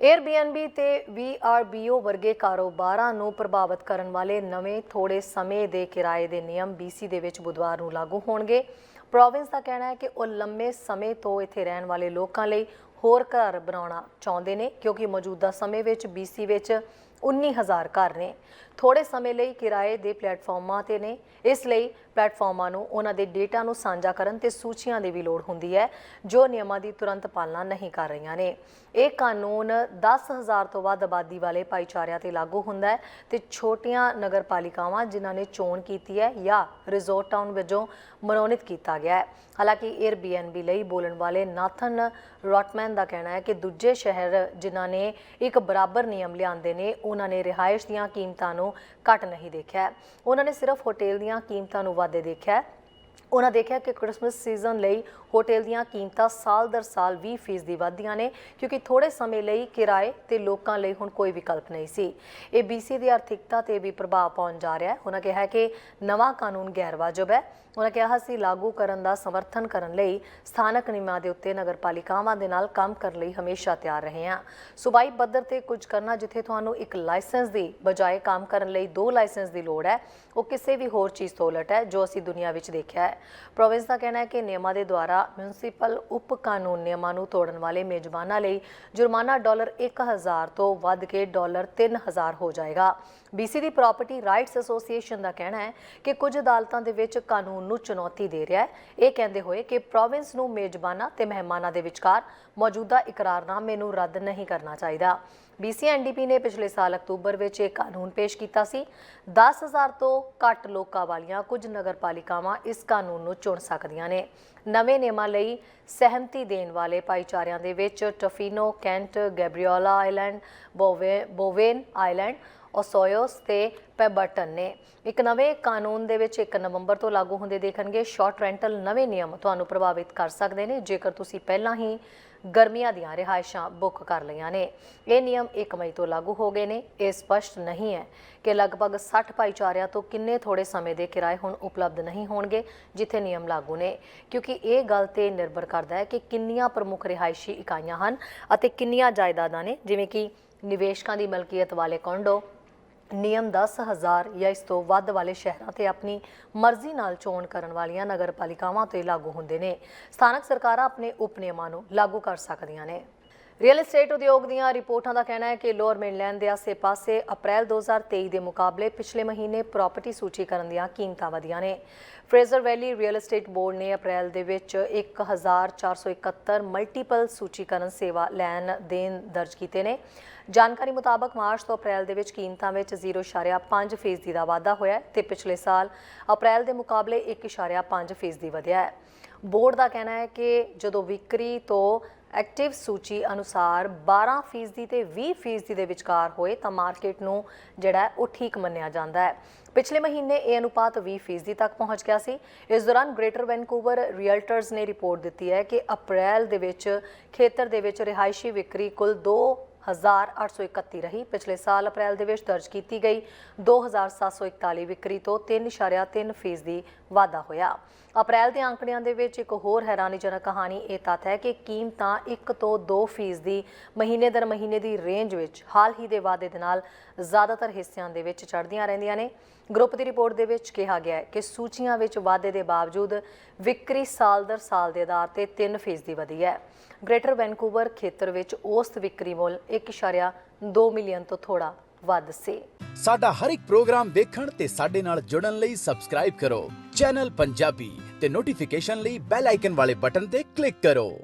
Airbnb ਤੇ VRBO ਵਰਗੇ ਕਾਰੋਬਾਰਾਂ ਨੂੰ ਪ੍ਰਭਾਵਿਤ ਕਰਨ ਵਾਲੇ ਨਵੇਂ ਥੋੜੇ ਸਮੇਂ ਦੇ ਕਿਰਾਏ ਦੇ ਨਿਯਮ BC ਦੇ ਵਿੱਚ ਬੁੱਧਵਾਰ ਨੂੰ ਲਾਗੂ ਹੋਣਗੇ। ਪ੍ਰੋਵਿੰਸ ਦਾ ਕਹਿਣਾ ਹੈ ਕਿ ਉਹ ਲੰਮੇ ਸਮੇਂ ਤੋਂ ਇੱਥੇ ਰਹਿਣ ਵਾਲੇ ਲੋਕਾਂ ਲਈ ਹੋਰ ਘਰ ਬਣਾਉਣਾ ਚਾਹੁੰਦੇ ਨੇ, ਕਿਉਂਕਿ ਮੌਜੂਦਾ ਸਮੇਂ ਵਿੱਚ BC ਵਿੱਚ 19000 ਘਰ ਨੇ। ਥੋੜੇ ਸਮੇਂ ਲਈ ਕਿਰਾਏ ਦੇ ਪਲੇਟਫਾਰਮਾਂ ਤੇ ਨੇ। ਇਸ ਲਈ ਪਲੇਟਫਾਰਮਾਂ ਨੂੰ ਉਹਨਾਂ ਦੇ ਡੇਟਾ ਨੂੰ ਸਾਂਝਾ ਕਰਨ ਤੇ ਸੂਚੀਆਂ ਦੀ ਵੀ ਲੋੜ ਹੁੰਦੀ ਹੈ, ਜੋ ਨਿਯਮਾਂ ਦੀ ਤੁਰੰਤ ਪਾਲਣਾ ਨਹੀਂ ਕਰ ਰਹੀਆਂ ਨੇ। ਇਹ ਕਾਨੂੰਨ 10000 ਤੋਂ ਵੱਧ ਆਬਾਦੀ ਵਾਲੇ ਭਾਈਚਾਰਿਆਂ ਤੇ ਲਾਗੂ ਹੁੰਦਾ ਹੈ ਤੇ ਛੋਟੀਆਂ ਨਗਰਪਾਲਿਕਾਵਾਂ ਜਿਨ੍ਹਾਂ ਨੇ ਚੋਣ ਕੀਤੀ ਹੈ ਜਾਂ ਰਿਜ਼ੋਰਟ ਟਾਊਨ ਵਜੋਂ ਮਨੋਨੀਤ ਕੀਤਾ ਗਿਆ ਹੈ। ਹਾਲਾਂਕਿ Airbnb ਲਈ ਬੋਲਣ ਵਾਲੇ ਨਾਥਨ ਰੋਟਮੈਨ ਦਾ ਕਹਿਣਾ ਹੈ ਕਿ ਦੂਜੇ ਸ਼ਹਿਰ ਜਿਨ੍ਹਾਂ ਨੇ ਇੱਕ ਬਰਾਬਰ ਨਿਯਮ ਲਿਆਂਦੇ ਨੇ ਉਹਨਾਂ ਨੇ ਰਿਹਾਇਸ਼ ਦੀਆਂ ਕੀਮਤਾਂ ਨੂੰ ਘਟ ਨਹੀਂ ਦੇਖਿਆ। ਉਹਨਾਂ ਨੇ ਸਿਰਫ ਹੋਟਲ ਦੀਆਂ ਕੀਮਤਾਂ ਨੂੰ ਵਾਧੇ ਦੇਖਿਆ। ਉਹਨਾਂ ਦੇਖਿਆ ਕਿ ਕ੍ਰਿਸਮਸ ਸੀਜ਼ਨ ਲਈ ਹੋਟਲ ਦੀਆਂ ਕੀਮਤਾਂ ਸਾਲ ਦਰ ਸਾਲ 20% ਦੀ ਵਧਦੀਆਂ ਨੇ, ਕਿਉਂਕਿ ਥੋੜੇ ਸਮੇਂ ਲਈ ਕਿਰਾਏ ਤੇ ਲੋਕਾਂ ਲਈ ਹੁਣ ਕੋਈ ਵਿਕਲਪ ਨਹੀਂ ਸੀ। ਇਹ BC ਦੀ ਆਰਥਿਕਤਾ ਤੇ ਵੀ ਪ੍ਰਭਾਵ ਪਾਉਣ ਜਾ ਰਿਹਾ ਹੈ। ਉਹਨਾਂ ਕਿਹਾ ਕਿ ਨਵਾਂ ਕਾਨੂੰਨ ਗੈਰ ਵਾਜਬ ਹੈ। ਉਹਨਾਂ ਕਿਹਾ, ਅਸੀਂ ਲਾਗੂ ਕਰਨ ਦਾ ਸਮਰਥਨ ਕਰਨ ਲਈ ਸਥਾਨਕ ਨਿਯਮਾਂ ਦੇ ਉੱਤੇ ਨਗਰਪਾਲਿਕਾਵਾਂ ਦੇ ਨਾਲ ਕੰਮ ਕਰਨ ਲਈ ਹਮੇਸ਼ਾ ਤਿਆਰ ਰਹੇ ਹਾਂ। ਸੂਬਾਈ ਪੱਧਰ ਤੇ ਕੁਝ ਕਰਨਾ ਜਿੱਥੇ ਤੁਹਾਨੂੰ ਇੱਕ ਲਾਇਸੈਂਸ ਦੀ ਬਜਾਏ ਕੰਮ ਕਰਨ ਲਈ ਦੋ ਲਾਇਸੈਂਸ ਦੀ ਲੋੜ ਹੈ, ਉਹ ਕਿਸੇ ਵੀ ਹੋਰ ਚੀਜ਼ ਤੋਂ ਉਲਟ ਹੈ, ਜੋ ਅਸੀਂ ਦੁਨੀਆ ਵਿੱਚ ਦੇਖਿਆ ਹੈ। ਪ੍ਰੋਵਿੰਸ ਦਾ ਕਹਿਣਾ ਹੈ ਕਿ ਨਿਯਮਾਂ ਦੇ ਦੁਆਰਾ ਮਿਊਨਿਸਪਲ ਉਪ ਕਾਨੂੰਨ ਨਿਯਮਾਂ ਨੂੰ ਤੋੜਨ ਵਾਲੇ ਮੇਜ਼ਬਾਨਾਂ ਲਈ ਜੁਰਮਾਨਾ ਡਾਲਰ 1000 ਤੋਂ ਵੱਧ ਕੇ ਡਾਲਰ 3000 ਹੋ ਜਾਏਗਾ। BC ਦੀ ਪ੍ਰਾਪਰਟੀ ਰਾਈਟਸ ਐਸੋਸੀਏਸ਼ਨ ਦਾ ਕਹਿਣਾ ਹੈ ਕਿ ਕੁਝ ਅਦਾਲਤਾਂ ਦੇ ਵਿੱਚ ਕਾਨੂੰਨ ਨੂੰ ਚੁਣੌਤੀ ਦੇ ਰਿਹਾ ਹੈ। ਇਹ ਕਹਿੰਦੇ ਹੋਏ ਕਿ ਪ੍ਰੋਵਿੰਸ ਨੂੰ ਮੇਜ਼ਬਾਨਾਂ ਤੇ ਮਹਿਮਾਨਾਂ ਦੇ ਵਿਚਕਾਰ ਮੌਜੂਦਾ ਇਕਰਾਰਨਾਮੇ ਨੂੰ ਰੱਦ ਨਹੀਂ ਕਰਨਾ ਚਾਹੀਦਾ। BCNDP ਨੇ ਪਿਛਲੇ ਸਾਲ ਅਕਤੂਬਰ ਵਿੱਚ ਇਹ ਕਾਨੂੰਨ ਪੇਸ਼ ਕੀਤਾ ਸੀ। 10000 ਤੋਂ ਘੱਟ ਲੋਕਾਂ ਵਾਲੀਆਂ ਕੁਝ ਨਗਰਪਾਲਿਕਾਵਾਂ ਇਸ ਕਾਨੂੰਨ ਨੂੰ ਚੁਣ ਸਕਦੀਆਂ ਨੇ। ਨਵੇਂ ਨਿਯਮਾਂ ਲਈ ਸਹਿਮਤੀ ਦੇਣ ਵਾਲੇ ਭਾਈਚਾਰਿਆਂ ਦੇ ਵਿੱਚ ਟਫੀਨੋ, ਕੈਂਟ, ਗੈਬਰੀਓਲਾ ਆਈਲੈਂਡ, ਬੋਵੇ, ਬੋਵੇਨ ਆਈਲੈਂਡ, ਓਸੋਇਓਸ ਤੇ ਪੈਬਰਟਨ ਨੇ। ਇੱਕ ਨਵੇਂ ਕਾਨੂੰਨ ਦੇ ਵਿੱਚ 1 ਨਵੰਬਰ ਤੋਂ ਲਾਗੂ ਹੁੰਦੇ ਦੇਖਣਗੇ। ਸ਼ਾਰਟ ਰੈਂਟਲ ਨਵੇਂ ਨਿਯਮ ਤੁਹਾਨੂੰ ਪ੍ਰਭਾਵਿਤ ਕਰ ਸਕਦੇ ਨੇ। ਜੇਕਰ ਤੁਸੀਂ ਪਹਿਲਾਂ ਹੀ ਗਰਮੀਆਂ ਦੀਆਂ ਰਿਹਾਇਸ਼ਾਂ ਬੁੱਕ ਕਰ ਲਈਆਂ ਨੇ। ਇਹ ਨਿਯਮ 1 ਮਈ ਤੋਂ ਲਾਗੂ ਹੋ ਗਏ ਨੇ। ਇਹ ਸਪਸ਼ਟ ਨਹੀਂ ਹੈ ਕਿ ਲਗਭਗ 60 ਭਾਈਚਾਰਿਆਂ ਤੋਂ ਕਿੰਨੇ ਥੋੜੇ ਸਮੇਂ ਦੇ ਕਿਰਾਏ ਹੁਣ ਉਪਲਬਧ ਨਹੀਂ ਹੋਣਗੇ, ਜਿੱਥੇ ਨਿਯਮ ਲਾਗੂ ਨੇ। ਕਿਉਂਕਿ ਇਹ ਗੱਲ ਤੇ ਨਿਰਭਰ ਕਰਦਾ ਹੈ ਕਿ ਕਿੰਨੀਆਂ ਪ੍ਰਮੁੱਖ ਰਿਹਾਇਸ਼ੀ ਇਕਾਈਆਂ ਹਨ ਅਤੇ ਕਿੰਨੀਆਂ ਜਾਇਦਾਦਾਂ ਨੇ, ਜਿਵੇਂ ਕਿ ਨਿਵੇਸ਼ਕਾਂ ਦੀ ਮਲਕੀਅਤ ਵਾਲੇ ਕੌਂਡੋ ਨਿਯਮ 10000 ਜਾਂ ਇਸ ਤੋਂ ਵੱਧ ਵਾਲੇ ਸ਼ਹਿਰਾਂ ਤੇ ਆਪਣੀ ਮਰਜ਼ੀ ਨਾਲ ਚੋਣ ਕਰਨ ਵਾਲੀਆਂ ਨਗਰਪਾਲਿਕਾਵਾਂ ਤੇ ਲਾਗੂ ਹੁੰਦੇ ਨੇ। ਸਥਾਨਕ ਸਰਕਾਰਾਂ ਆਪਣੇ ਉਪ ਨਿਯਮਾਂ ਨੂੰ ਲਾਗੂ ਕਰ ਸਕਦੀਆਂ ਨੇ। ਰੀਅਲ ਏਸਟੇਟ ਉਦਯੋਗ ਦੀਆਂ ਰਿਪੋਰਟਾਂ ਦਾ ਕਹਿਣਾ ਹੈ ਕਿ ਲੋਅਰ ਮੇਨਲੈਂਡ ਦੇ ਆਸੇ-ਪਾਸੇ ਅਪ੍ਰੈਲ 2023 ਦੇ ਮੁਕਾਬਲੇ ਪਿਛਲੇ ਮਹੀਨੇ ਪ੍ਰਾਪਰਟੀ ਸੂਚੀਕਰਨ ਦੀਆਂ ਕੀਮਤਾਂ ਵਧੀਆਂ ਨੇ। Fraser Valley Real Estate Board ਨੇ ਅਪ੍ਰੈਲ ਦੇ ਵਿੱਚ 1471 ਮਲਟੀਪਲ ਸੂਚੀਕਰਨ ਸੇਵਾ ਲੈਣ ਦੇਣ ਦਰਜ ਕੀਤੇ ਨੇ। ਜਾਣਕਾਰੀ ਮੁਤਾਬਕ ਮਾਰਚ ਤੋਂ ਅਪ੍ਰੈਲ ਦੇ ਵਿੱਚ ਕੀਮਤਾਂ ਵਿੱਚ 0.5% ਫੀਸਦੀ ਦਾ ਵਾਧਾ ਹੋਇਆ ਹੈ ਤੇ ਪਿਛਲੇ ਸਾਲ ਅਪ੍ਰੈਲ ਦੇ ਮੁਕਾਬਲੇ 1.5% ਫੀਸਦੀ ਵਧਿਆ ਹੈ। ਬੋਰਡ ਦਾ ਕਹਿਣਾ ਹੈ ਕਿ ਜਦੋਂ ਵਿਕਰੀ ਤੋਂ ਐਕਟਿਵ ਸੂਚੀ ਅਨੁਸਾਰ 12% ਫੀਸਦੀ ਤੇ 20% ਫੀਸਦੀ ਦੇ ਵਿਚਕਾਰ ਹੋਏ ਤਾਂ ਮਾਰਕੀਟ ਨੂੰ ਜਿਹੜਾ ਉਹ ਠੀਕ ਮੰਨਿਆ ਜਾਂਦਾ ਹੈ। ਪਿਛਲੇ ਮਹੀਨੇ ਇਹ ਅਨੁਪਾਤ 20% ਫੀਸਦੀ ਤੱਕ ਪਹੁੰਚ ਗਿਆ ਸੀ। ਇਸ ਦੌਰਾਨ ਗ੍ਰੇਟਰ ਵੈਨਕੂਵਰ ਰੀਅਲਟਰਸ ਨੇ ਰਿਪੋਰਟ ਦਿੱਤੀ ਹੈ ਕਿ ਅਪ੍ਰੈਲ ਦੇ ਵਿੱਚ ਖੇਤਰ ਦੇ ਵਿੱਚ ਰਿਹਾਇਸ਼ੀ ਵਿਕਰੀ ਕੁੱਲ 2 1831 ਰਹੀ। ਪਿਛਲੇ ਸਾਲ ਅਪ੍ਰੈਲ ਦੇ ਵਿੱਚ ਦਰਜ ਕੀਤੀ ਗਈ 2741 ਵਿਕਰੀ ਤੋਂ 3.3% ਫੀਸਦੀ ਵਾਧਾ ਹੋਇਆ। ਅਪ੍ਰੈਲ ਦੇ ਅੰਕੜਿਆਂ ਦੇ ਵਿੱਚ ਇੱਕ ਹੋਰ ਹੈਰਾਨੀਜਨਕ ਕਹਾਣੀ ਇਹ ਤੱਥ ਹੈ ਕਿ ਕੀਮਤਾਂ 1 ਤੋਂ 2 ਫੀਸਦੀ ਮਹੀਨੇ ਦਰ ਮਹੀਨੇ ਦੀ ਰੇਂਜ ਵਿੱਚ ਹਾਲ ਹੀ ਦੇ ਵਾਧੇ ਦੇ ਨਾਲ ਜ਼ਿਆਦਾਤਰ ਹਿੱਸਿਆਂ ਦੇ ਵਿੱਚ ਚੜ੍ਹਦੀਆਂ ਰਹਿੰਦੀਆਂ ਨੇ। ਗਰੁੱਪ ਦੀ ਰਿਪੋਰਟ ਦੇ ਵਿੱਚ ਕਿਹਾ ਗਿਆ ਹੈ ਕਿ ਸੂਚੀਆਂ ਵਿੱਚ ਵਾਧੇ ਦੇ ਬਾਵਜੂਦ ਵਿਕਰੀ ਸਾਲ ਦਰ ਸਾਲ ਦੇ ਆਧਾਰ ਤੇ 3 ਫੀਸਦੀ ਵਧੀ ਹੈ। ਗ੍ਰੇਟਰ ਵੈਨਕੂਵਰ ਖੇਤਰ ਵਿੱਚ ਔਸਤ ਵਿਕਰੀ ਮੁੱਲ 1.2 ਮਿਲੀਅਨ ਤੋਂ ਥੋੜਾ ਵੱਧ ਸੀ। ਸਾਡਾ ਹਰ ਇੱਕ ਪ੍ਰੋਗਰਾਮ ਦੇਖਣ ਤੇ ਸਾਡੇ ਨਾਲ ਜੁੜਨ ਲਈ ਸਬਸਕ੍ਰਾਈਬ ਕਰੋ। ਚੈਨਲ ਪੰਜਾਬੀ ਤੇ ਨੋਟੀਫਿਕੇਸ਼ਨ ਲਈ ਬੈਲ ਆਈਕਨ ਵਾਲੇ ਬਟਨ ਤੇ ਕਲਿੱਕ ਕਰੋ।